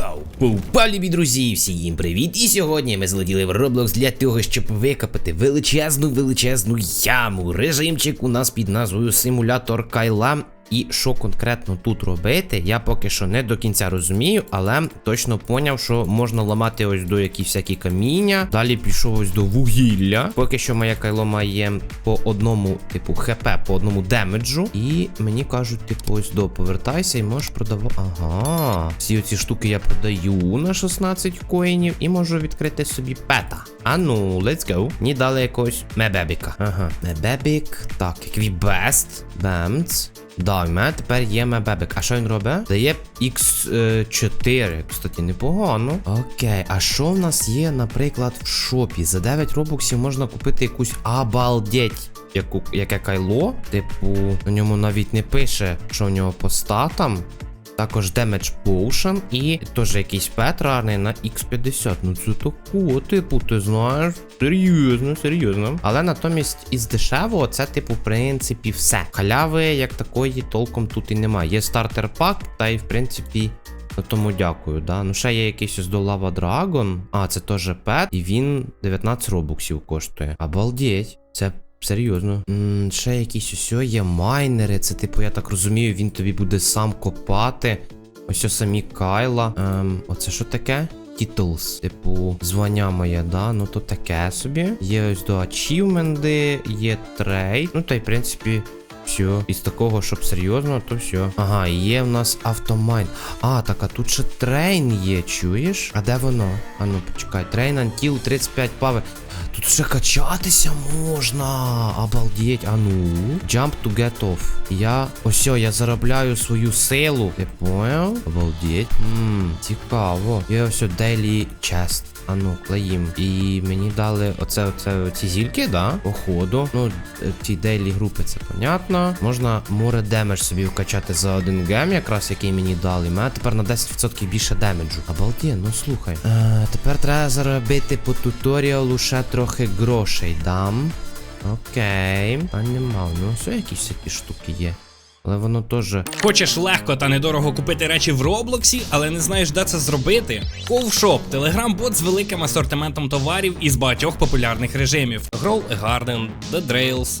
Йоу! Пупа, любі друзі, всім привіт! І сьогодні ми злетіли в Roblox для того, щоб викопати величезну величезну яму. Режимчик у нас під назвою Симулятор Кайла. І що конкретно тут робити, я поки що не до кінця розумію, але точно поняв, що можна ламати ось до якісь всякі каміння. Далі пішов ось до вугілля. Поки що моє кайло має по одному, типу, хп, по одному демеджу. І мені кажуть, типу, ось до повертайся і можеш продавати. Ага. Всі оці штуки я продаю на 16 коїнів і можу відкрити собі пета. А ну, let's go. Мені дали якогось мебебіка. Ага. Мебебік. Так, еквібест. Бемц. Да, тепер є мебебік. А що він робить? Дає X4. Кстати, непогано. Окей, а що в нас є, наприклад, в шопі? За 9 робоксів можна купити якусь обалдеть. Яку, яке кайло, типу, на ньому навіть не пише, що в нього по статам. Також Damage Potion і теж якийсь пет рарний на X50. Ну це такого, типу, ти знаєш. Серйозно, серйозно. Але натомість із дешевого це, типу, в принципі, все. Халяви, як такої, толком тут і немає. Є стартер пак, та й в принципі. На тому дякую, да. Ну ще є якийсь до Lava Dragon. А, це теж пет, і він 19 робоксів коштує. Обалдеть. Це Серйозно. М, ще якісь ось є майнери. Це, типу, я так розумію, він тобі буде сам копати. Ось самі Кайла. Ем, оце що таке? Titles. Типу, звання моє, да? Ну то таке собі. Є ось до ачівменди, є трейд. Ну та й в принципі. Все, із такого, щоб серйозно, то все. Ага, є в нас автомайн. А, так, а тут ще трейн є, чуєш? А де воно? А ну почекай, трейн антіл 35 пави. Тут ще качатися можна. Обалдеть, а ну. Jump to get off. Я. Ось, я заробляю свою силу. Ти поняв? Обалдеть. Ммм, цікаво. Є ось daily chest. А ну, клеїм. І мені дали оце, оце ці зільки, да? Походу. Ну, ті дейлі групи, це понятно. Можна море демедж собі вкачати за один гем, якраз який мені дали. Мене тепер на 10% більше демеджу. Обалдє, ну слухай. Е, тепер треба заробити по туторіалу ще трохи грошей дам. Окей. А нема. Ну, все якісь всякі штуки є. Але воно теж. Хочеш легко та недорого купити речі в Роблоксі, але не знаєш, де це зробити? Ковшоп телеграм-бот з великим асортиментом товарів із багатьох популярних режимів: Grow Garden, The Drails,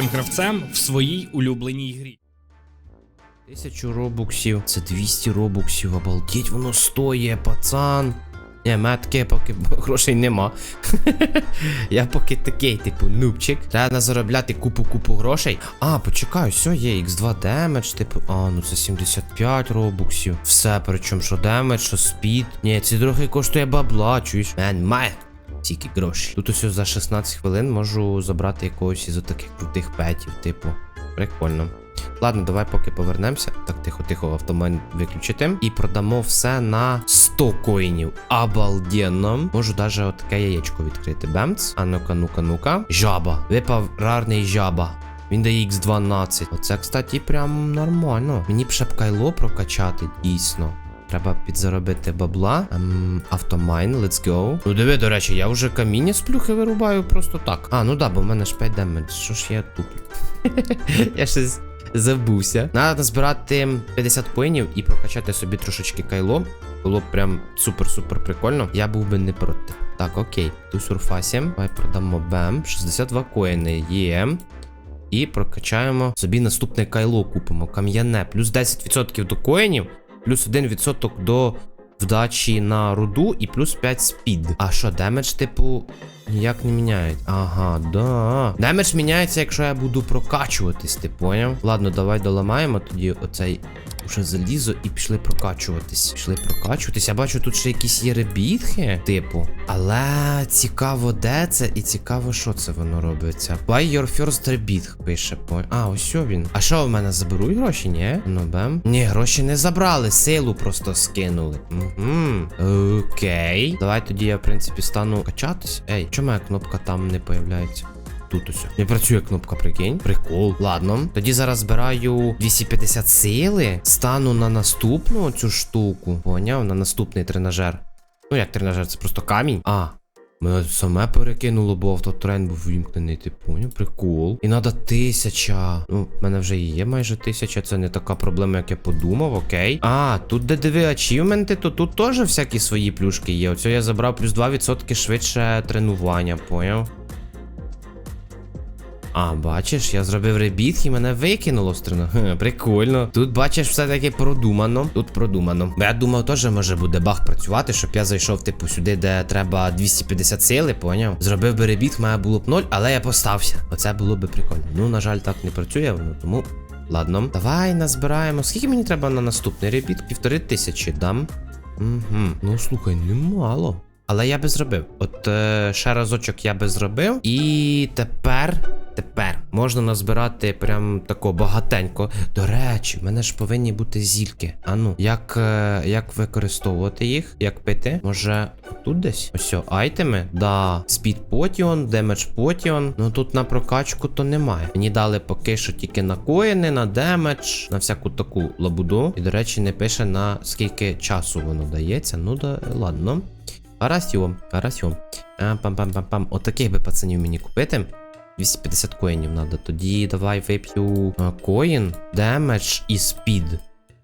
найкрутішим гравцем в своїй улюбленій грі. Тисячу робоксів. Це 200 робоксів. Обалдеть, воно стоїть, пацан. Мене таке поки грошей нема. Я поки такий, типу, нубчик. Треба заробляти купу-купу грошей. А, почекай, все, є X2 демедж, типу. А, ну це 75 робоксів. Все, причому що демедж, що спід. Ні, ці трохи коштує бабла, чуєш? Мен, має. Тільки гроші. Тут ось за 16 хвилин можу забрати якогось із таких крутих петів, типу. Прикольно. Ладно, давай поки повернемося. Так, тихо-тихо, автомат виключити. І продамо все на 100 коїнів. Обалденно. Можу даже отаке яєчко відкрити. Бемц. А ну-ка, ну-ка, ну-ка. Жаба. Випав рарний жаба. Він дає X12. Оце, кстати, прям нормально. Мені б ще б кайло прокачати, дійсно. Треба підзаробити бабла. Ем, автомайн, let's go. Ну диви, до речі, я вже каміння з плюхи вирубаю просто так. А, ну да, бо в мене ж 5 демедж. Що ж я туплю? я щось забувся. Надо назбирати 50 коїнів і прокачати собі трошечки кайло. Було б прям супер-супер прикольно. Я був би не проти. Так, окей. Ту сурфасі. Давай продамо бем. 62 коїни є. І прокачаємо собі наступне кайло купимо. Кам'яне. Плюс 10% до коїнів, плюс 1% до вдачі на руду і плюс 5 спід. А що, демедж, типу, ніяк не міняють. Ага, да. Демедж міняється, якщо я буду прокачуватись, ти поняв? Ладно, давай доламаємо тоді оцей Уже залізо і пішли прокачуватись. Пішли прокачуватись. Я бачу, тут ще якісь є ребітхи, типу. Але цікаво, де це, і цікаво, що це воно робиться. Buy your first rebit, пише. А, ось він. А що в мене заберуть гроші, ні? Ну бем. Ні, гроші не забрали, силу просто скинули. Угу. Окей. Давай тоді я, в принципі, стану качатись. Ей, чому моя кнопка там не появляється? Тут ось. Не працює кнопка, прикинь. Прикол. Ладно. Тоді зараз збираю 250 сили. Стану на наступну цю штуку. Поняв? На наступний тренажер. Ну, як тренажер, це просто камінь. А. Мене саме перекинуло, бо автотрен був вімкнений, ти поняв? Прикол. І треба тисяча. Ну, в мене вже є майже тисяча, це не така проблема, як я подумав, окей. А, тут де диви ачівменти, то тут теж всякі свої плюшки є. Оце я забрав плюс 2% швидше тренування, поняв? А, бачиш, я зробив ребіт і мене викинуло з трена. Хе, Прикольно. Тут бачиш, все-таки продумано. Тут продумано. Бо я думав, теж може буде баг працювати, щоб я зайшов, типу, сюди, де треба 250 сили, поняв? Зробив би ребіт, має було б 0, але я постався. Оце було би прикольно. Ну, на жаль, так не працює воно, тому. Ладно. Давай назбираємо. Скільки мені треба на наступний ребіт? Півтори тисячі дам. Угу. Ну слухай, немало. Але я би зробив. От е, ще разочок я би зробив. І тепер. Тепер можна назбирати прям тако багатенько. До речі, в мене ж повинні бути зільки. А ну, як, е, як використовувати їх? Як пити? Може, тут десь? Ось, айтеми? Да. Speed Potion, Damage Potion. Ну тут на прокачку то немає. Мені дали поки що тільки на коїни, на демедж, на всяку таку лабуду. І, до речі, не пише на скільки часу воно дається. Ну да, ладно. Гаразд, гаразд. Пам-пам-пам-пам. Отаких би пацанів мені купити. 250 коїнів треба. Тоді давай вип'ю коїн, демедж і спід.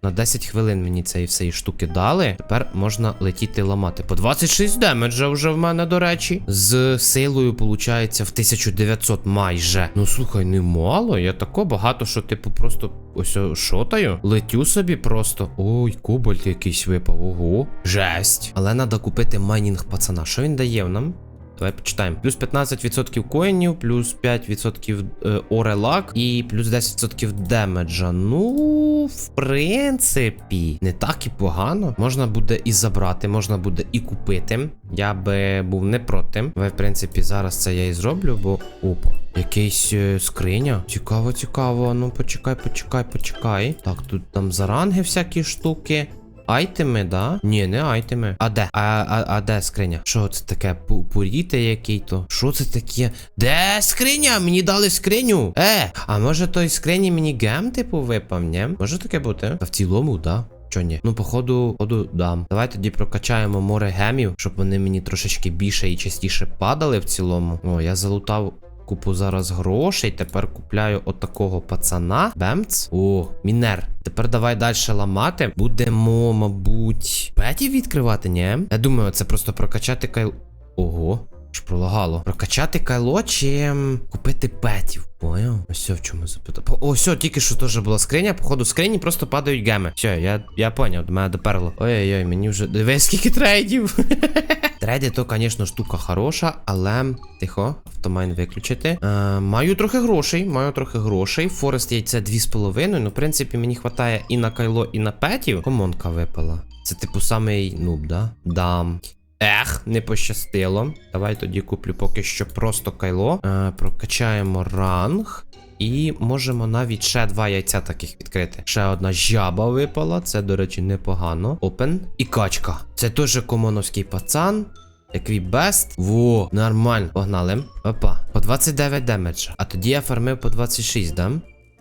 На 10 хвилин мені цієї всієї штуки дали. Тепер можна летіти ламати. По 26 демеджа вже в мене, до речі. З силою, виходить, в 1900 майже. Ну слухай, немало. Я тако багато, що, типу, просто ось шотаю. Летю собі просто. Ой, кобальт якийсь випав. Ого. Жесть. Але треба купити майнінг пацана. Що він дає нам? Давай почитаємо. Плюс 15% коїнів, плюс 5% е, орелак і плюс 10% демеджа. Ну, в принципі, не так і погано. Можна буде і забрати, можна буде і купити. Я би був не проти. Давай, в принципі, зараз це я і зроблю, бо. Опа. Якийсь е, скриня. Цікаво, цікаво. Ну, почекай, почекай, почекай. Так, тут там заранги всякі штуки. Айтеми, да? Ні, не айтеми. А де? А, а, а де скриня? Що це таке? Пу- Пуріти який то? Що це таке? Де скриня? Мені дали скриню. Е, а може той скрині мені гем, типу, випав, ні? Може таке бути? Та в цілому, да. Чо ні? Ну, походу, походу, дам. Давай тоді прокачаємо море гемів, щоб вони мені трошечки більше і частіше падали в цілому. О, я залутав Купу зараз грошей. Тепер купляю отакого пацана. Бемц. О, мінер. Тепер давай далі ламати. Будемо, мабуть, петів відкривати, ні? Я думаю, це просто прокачати кайл. Ого. Ж пролагало. Прокачати кайло чи ем, купити петів. Поняв? Ось в чому запитав. О, все, тільки що теж була скриня. Походу, в скрині просто падають геми. Все, я, я поняв, до мене доперло. Ой-ой-ой, мені вже. Дивись, скільки трейдів. Трейди то, звісно, штука хороша, але тихо, автомайн виключити. Е, маю трохи грошей, маю трохи грошей. Форест яйця 2,5. Ну, в принципі, мені вистачає і на кайло, і на петів. Комонка випала. Це, типу, самий нуб, да? Дам. Ех, не пощастило. Давай тоді куплю поки що просто кайло. Е, прокачаємо ранг. І можемо навіть ще два яйця таких відкрити. Ще одна жаба випала, це, до речі, непогано. Опен. І качка. Це теж комоновський пацан. Який бест. Во, нормально. Погнали. Опа. По 29 демеджа. А тоді я фармив по 26, да?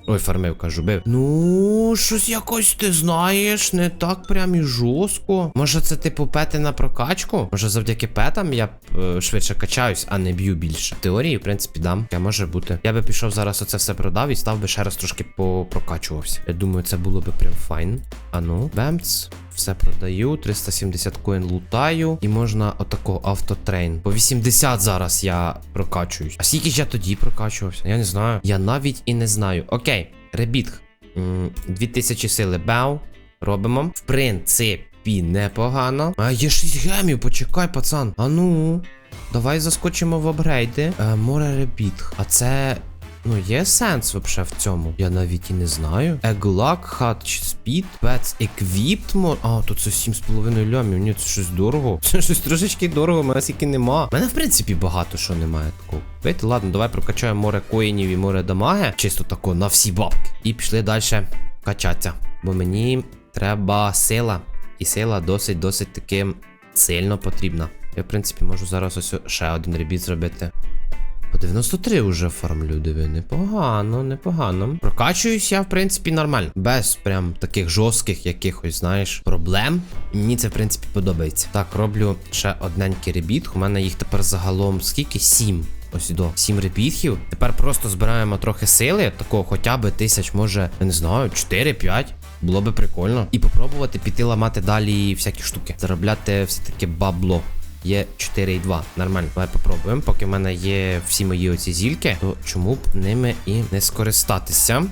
Ой, фармив, кажу, бив. Ну, щось якось ти знаєш, не так прям і жорстко. Може, це типу пети на прокачку? Може, завдяки петам я е, швидше качаюсь, а не б'ю більше. Теорії, в принципі, дам. Я може бути. Я би пішов зараз оце все продав і став би ще раз трошки попрокачувався. Я думаю, це було би прям файн. А ну, бемц. Все продаю, 370 коін лутаю, і можна отако автотрейн. По 80 зараз я прокачуюсь. А скільки ж я тоді прокачувався? Я не знаю. Я навіть і не знаю. Окей, ребітг. М, 2000 сили бау. Робимо. В принципі, непогано. А є 6 гемів, почекай, пацан. А ну. Давай заскочимо в апгрейди. Е, море ребітг. А це. Ну, є сенс вообще в цьому. Я навіть і не знаю. Еглак, Hatch Speed, Pets Equipped мо- А, то це 7,5 лямів. Ні, це щось дорого. Це щось трошечки дорого, мене скільки нема. У мене, в принципі, багато що немає такого. Вийти, ладно, давай прокачаємо море коїнів і море дамаги. Чисто тако на всі бабки. І пішли далі качатися. Бо мені треба сила. І сила досить-досить таки сильно потрібна. Я, в принципі, можу зараз ось ще один ребіт зробити. По 93 вже фармлю, диви, непогано, непогано. Прокачуюсь я, в принципі, нормально. Без прям таких жорстких якихось, знаєш, проблем. Мені це, в принципі, подобається. Так, роблю ще одненький ребіт. У мене їх тепер загалом скільки? Сім. Ось до 7 репітхів. Тепер просто збираємо трохи сили, такого хоча б тисяч, може, я не знаю, 4-5. Було би прикольно. І попробувати піти ламати далі всякі штуки. Заробляти все-таки бабло. Є 4,2. Нормально. Давай попробуємо. Поки в мене є всі мої оці зільки, то чому б ними і не скористатися?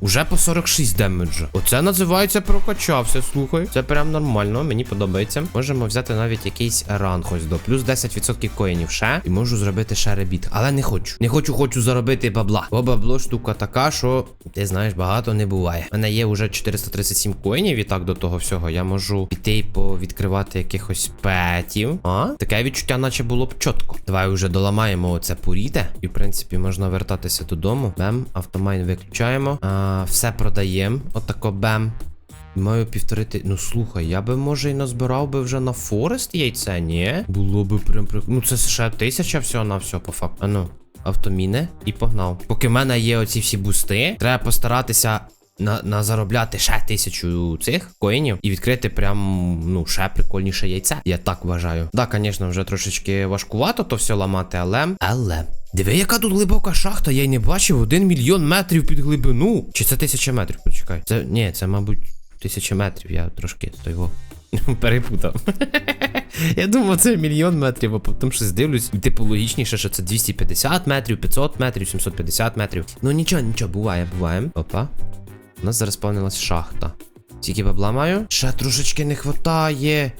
Уже по 46 демеджа. Оце називається прокачався, слухай. Це прям нормально, мені подобається. Можемо взяти навіть якийсь ранг ось до плюс 10% коїнів ще. І можу зробити ще ребіт. Але не хочу. Не хочу, хочу заробити бабла. Бо бабло штука така, що ти знаєш, багато не буває. У мене є вже 437 коїнів, і так до того всього я можу піти і повідкривати якихось петів. А? Таке відчуття, наче було б чітко. Давай вже доламаємо оце поріте. І в принципі можна вертатися додому. Бем, автомайн виключаємо. А, все продаємо. Отако бем. Маю півторити. Ну слухай, я би може і назбирав би вже на Форест яйце, ні? Було би прям прик... Ну це ще тисяча всього на все по факту. Ну, автоміни і погнав. Поки в мене є оці всі бусти, треба постаратися. На, на заробляти ще тисячу цих коїнів і відкрити прям ну ще прикольніше яйце. Я так вважаю. Да, звісно, вже трошечки важкувато то все ламати, але. Але. Диви, яка тут глибока шахта, я й не бачив один мільйон метрів під глибину. Чи це тисяча метрів? Почекай. Це ні, це, мабуть, тисяча метрів. Я трошки його перепутав. Я думав, це мільйон метрів, а потім щось дивлюсь. І типу логічніше, що це 250 метрів, 500 метрів, 750 метрів. Ну нічого, нічого, буває, буває. Опа. У нас зараз сповнилась шахта. Скільки бабла маю? Ще трошечки не хватає.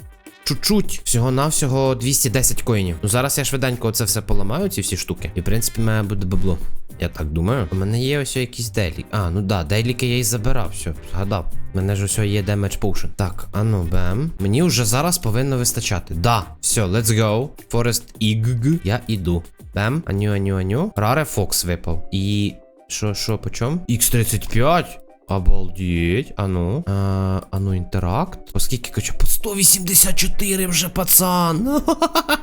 Чуть-чуть. Всього-навсього 210 коїнів. Ну зараз я швиденько це все поламаю, ці всі штуки. І в принципі має буде бабло. Я так думаю. У мене є ось якісь дейлі. А, ну да, дейліки я і забирав, все, згадав. У мене ж ось є damage potion. Так, а ну бем. Мені вже зараз повинно вистачати. Да, все, let's go. Forest Ig. Я іду. Бем. Аню, аню, аню. Раре Фокс випав. І. Що, що, по чому? Х35. Обалдеть. Ану. А, ану, інтеракт. Оскільки качу? По 184 вже, пацан.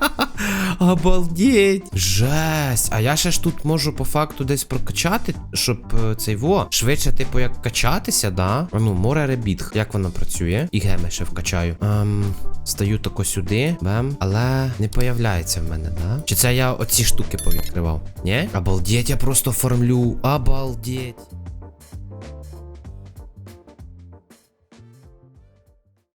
Обалдеть. Жесть. А я ще ж тут можу по факту десь прокачати, щоб е, цей во. Швидше, типу, як качатися, да? А ну, море ребіт. Як воно працює? І геми ще вкачаю. Ем, стаю тако сюди. Бем. Але не появляється в мене, да? Чи це я оці штуки повідкривав? Ні? Обалдеть, я просто формлю. Обалдеть.